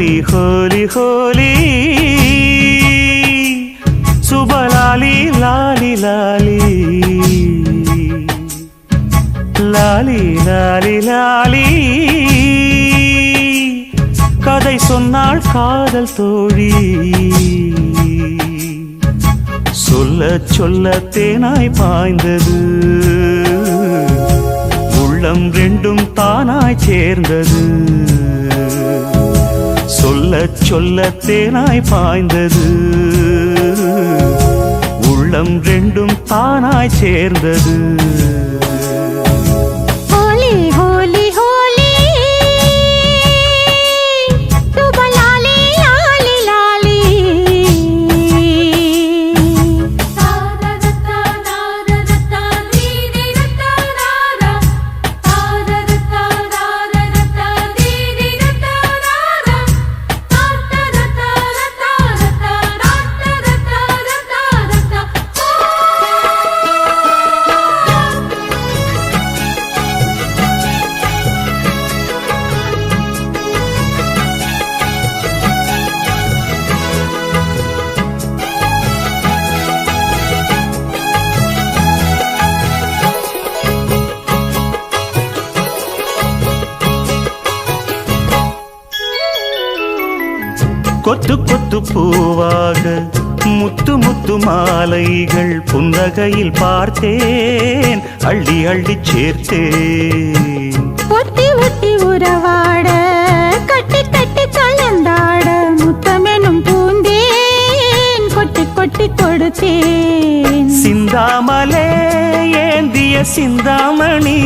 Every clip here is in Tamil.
ஹோலி ஹோலி ஹோலி. சுபலாலி லாலி லாலி. லாலி லாலி லாலி. கதை சொன்னாள் காதல் தோழி. சொல்ல சொல்ல தேனாய் பாய்ந்தது. உள்ளம் ரெண்டும் தானாய் சேர்ந்தது. சொல்ல சொல்ல தேனாய் பாய்ந்தது. உள்ளம் ரெண்டும் தானாய் சேர்ந்தது. கொத்து கொத்து பூவாக முத்து முத்து மாலைகள் புன்னகையில் பார்த்தேன். அள்ளி அள்ளி சேர்த்தேன். ஒட்டி ஒட்டி உறவாட கட்டி கட்டி கலந்தாட முத்தமெனும் பூந்தேன். கொட்டி கொட்டி கொடுத்தேன். சிந்தாமலே ஏந்திய சிந்தாமணி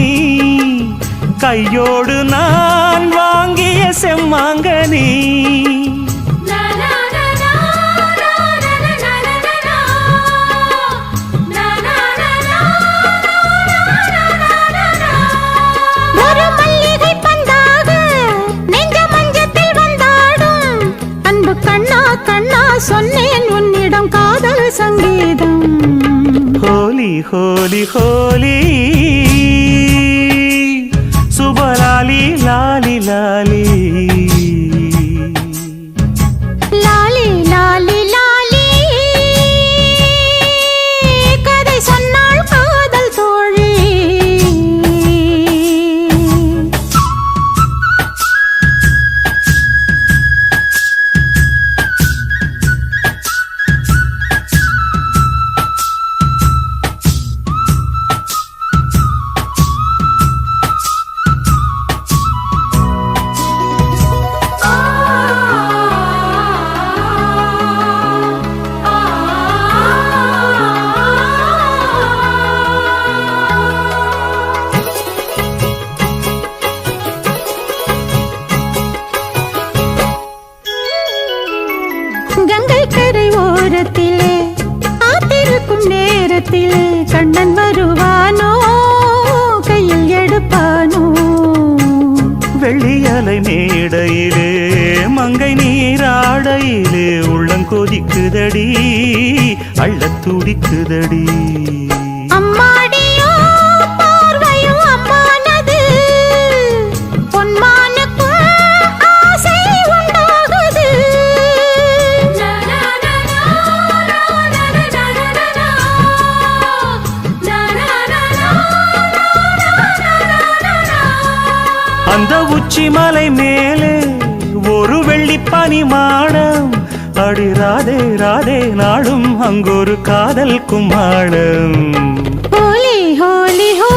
கையோடு நான் வாங்கிய செம்மாங்கனி. கண்ணா சொன்னேன் உன்னிடம் காதல் சங்கீதம். ஹோலி ஹோலி ஹோலி. கரை ஓரத்திலே காத்திருக்கும் நேரத்திலே கண்ணன் வருவானோ கையில் எடுப்பானோ? வெள்ளியலை மேடையிலே மங்கை நீராடையிலே உள்ளம் கொதிக்குதடி அள்ள துடிக்குதடி. அந்த உச்சி மலை மேலே ஒரு வெள்ளி பனி மாடம். அடி ராதே ராதே நாளும் அங்கொரு காதல் குமாடம் ஹோலி ஹோலி ஹோ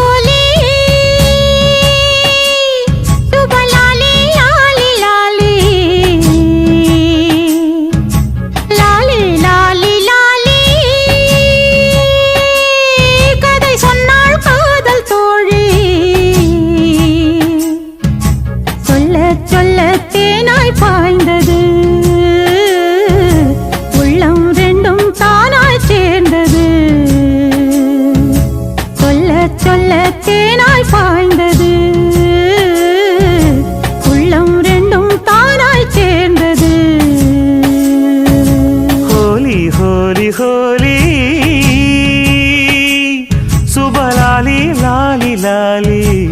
லாலி லாலி லாலி.